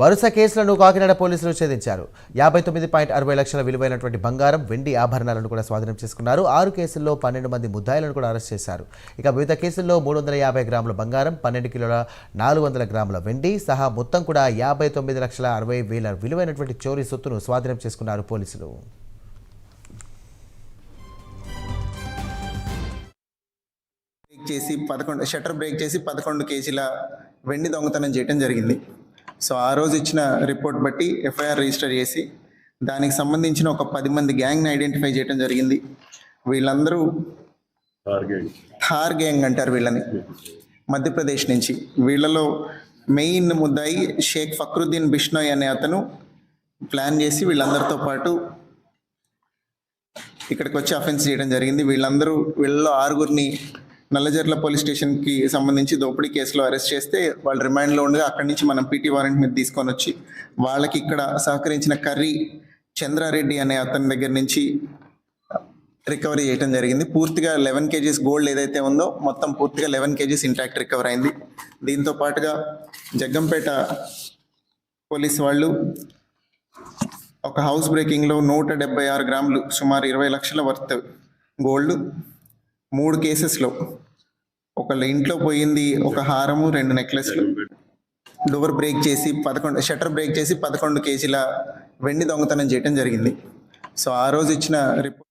వరుస కేసులను కాకినాడ పోలీసులు ఛేదించారు. యాభై తొమ్మిది పాయింట్ అరవై లక్షల విలువైనటువంటి బంగారం వెండి ఆభరణాలను కూడా స్వాధీనం చేసుకున్నారు. ఆరు కేసుల్లో పన్నెండు మంది ముద్దాయిలను కూడా అరెస్ట్ చేశారు. ఇక వివిధ కేసుల్లో మూడు వందల యాభై గ్రాముల బంగారం పన్నెండు కిలోల నాలుగు వందల గ్రాముల వెండి సహా మొత్తం కూడా యాభై తొమ్మిది లక్షల అరవై వేల విలువైనటువంటి చోరీ సొత్తును స్వాధీనం చేసుకున్నారు పోలీసులు. బ్రేక్ చేసి పదకొండు షట్టర్ బ్రేక్ చేసి పదకొండు కేజీల వెండి దొంగతనం చేయడం జరిగింది. సో ఆ రోజు ఇచ్చిన రిపోర్ట్ బట్టి ఎఫ్ఐఆర్ రిజిస్టర్ చేసి దానికి సంబంధించిన ఒక పది మంది గ్యాంగ్ని ఐడెంటిఫై చేయడం జరిగింది. వీళ్ళందరూ థార్ గ్యాంగ్ అంటారు వీళ్ళని. మధ్యప్రదేశ్ నుంచి. వీళ్ళలో మెయిన్ ముద్దాయి షేక్ ఫక్రుద్దీన్ బిష్నోయ్ అనే అతను ప్లాన్ చేసి వీళ్ళందరితో పాటు ఇక్కడికి వచ్చి అఫెన్స్ చేయడం జరిగింది. వీళ్ళందరూ వీళ్ళలో ఆరుగురిని నల్లజర్ల పోలీస్ స్టేషన్కి సంబంధించి దోపిడీ కేసులో అరెస్ట్ చేస్తే వాళ్ళు రిమాండ్లో ఉండగా అక్కడి నుంచి మనం పీటీ వారెంట్ మీద తీసుకొని వచ్చి వాళ్ళకి ఇక్కడ సహకరించిన కర్రీ చంద్రారెడ్డి అనే అతని దగ్గర నుంచి రికవరీ చేయడం జరిగింది. పూర్తిగా లెవెన్ కేజీస్ గోల్డ్ ఏదైతే ఉందో మొత్తం పూర్తిగా లెవెన్ కేజీస్ ఇంటాక్ట్ రికవర్ అయింది. దీంతో పాటుగా జగ్గంపేట పోలీస్ వాళ్ళు ఒక హౌస్ బ్రేకింగ్లో నూట డెబ్బై ఆరు గ్రాములు సుమారు ఇరవై లక్షల వర్త్ గోల్డ్ మూడు కేసెస్లో ఒకళ్ళ ఇంట్లో పోయింది ఒక హారము రెండు నెక్లెస్లు. డోర్ బ్రేక్ చేసి పదకొండు షట్టర్ బ్రేక్ చేసి పదకొండు కేజీల వెండి దొంగతనం చేయడం జరిగింది. సో ఆ రోజు ఇచ్చిన రిపోర్ట్